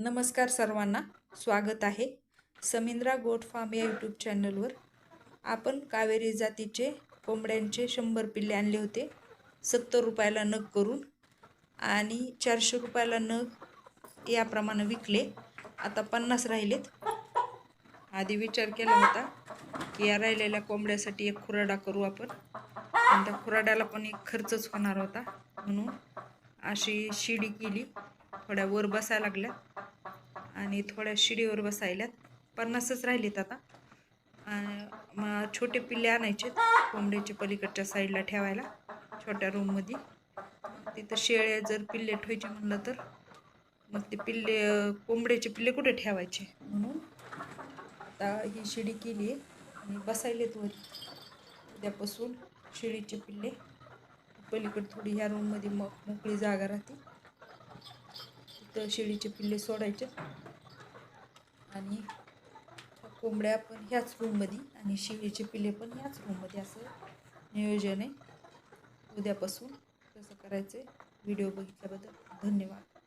नमस्कार सर्वांना स्वागत आहे समिंद्रा गोट फार्म या यूट्यूब चॅनलवर. आपण कावेरी जातीचे कोंबड्यांचे शंभर पिल्ले आणले होते. सत्तर रुपयाला नग करून आणि चारशे रुपयाला नग याप्रमाणे विकले. आता पन्नास राहिलेत. आधी विचार केला होता की या राहिलेल्या कोंबड्यासाठी एक खुराडा करू आपण. आणि त्या खुराड्याला पण एक खर्चच होणार होता. म्हणून अशी शिडी केली. थोड्या वर बसायला लागल्या आणि थोड्या शिडीवर बसायल्यात. पन्नासच राहिलेत आता. आणि मग छोटे पिल्ले आणायचे कोंबड्याच्या पलीकडच्या साईडला ठेवायला छोट्या रूममध्ये तिथं शेळ्या जर पिल्ले ठेवायचे म्हणलं तर मग ते पिल्ले कोंबड्याचे पिल्ले कुठे ठेवायचे म्हणून? आता ही शिडी केली आहे आणि बसायलेत वर. उद्यापासून शिडीचे पिल्ले. पलीकडे थोडी ह्या रूममध्ये मग मोकळी जागा राहते. तिथं शिडीचे पिल्ले सोडायचे आणि कोंबड्या पण ह्याच रूममध्ये आणि शेळीचे पिल्ले पण ह्याच रूममध्ये असं नियोजन आहे. उद्यापासून कसं करायचं व्हिडिओ बघितल्याबद्दल धन्यवाद.